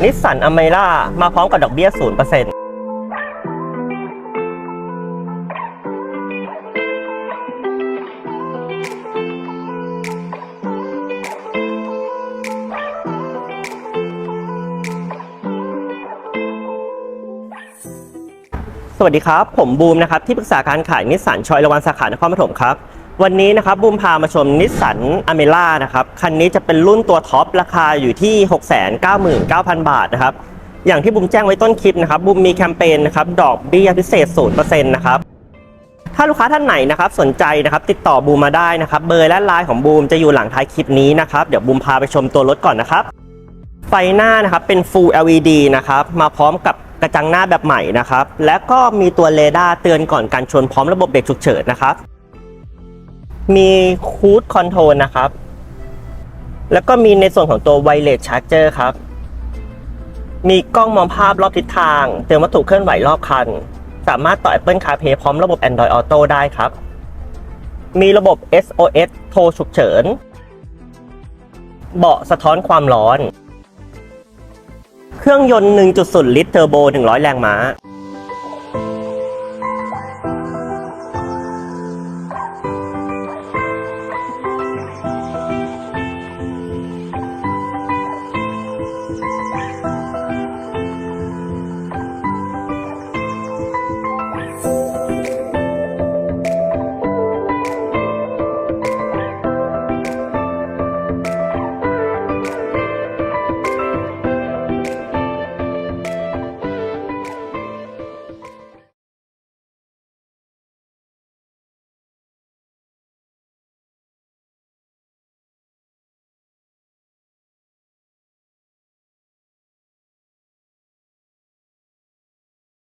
นิสสันอเมร่ามาพร้อมกับดอกเบี้ย 0%สวัสดีครับ ผมบูมนะครับ ที่ปรึกษาการขายนิสสันชอยระวันสาขานครปฐมครับ วันนี้นะครับบูมพามาชมนิสสันอเมร่านะครับคันนี้จะเป็นรุ่นตัวท็อปราคาอยู่ที่ 699,000 บาทนะครับอย่างที่บูมแจ้งไว้ต้นคลิปนะครับบูมมีแคมเปญนะครับดอกเบี้ยพิเศษ 0%นะครับถ้าลูกค้าท่านไหนนะครับสนใจนะครับติดต่อบูมมาได้นะครับเบอร์และไลน์ของบูมจะอยู่หลังท้ายคลิปนี้นะครับเดี๋ยวบูมพาไปชมตัวรถก่อนนะครับ ไฟหน้านะครับเป็น Full LED นะครับมาพร้อมกับกระจังหน้าแบบใหม่นะครับและก็มีตัวเรดาร์เตือนก่อนการชนพร้อมระบบเบรกฉุกเฉินนะครับ มีคูดคอนโทรลนะครับ แล้วก็มีในส่วนของตัวไวเลสชาร์จเจอร์ครับ มีกล้องมองภาพรอบทิศทางเตือนวัตถุเคลื่อนไหวรอบคัน สามารถต่อ Apple CarPlay พร้อมระบบ Android Auto ได้ครับ มีระบบ SOS โทรฉุกเฉิน เบาะสะท้อนความร้อน เครื่องยนต์ 1.0 ลิตรเทอร์โบ 100 แรงม้า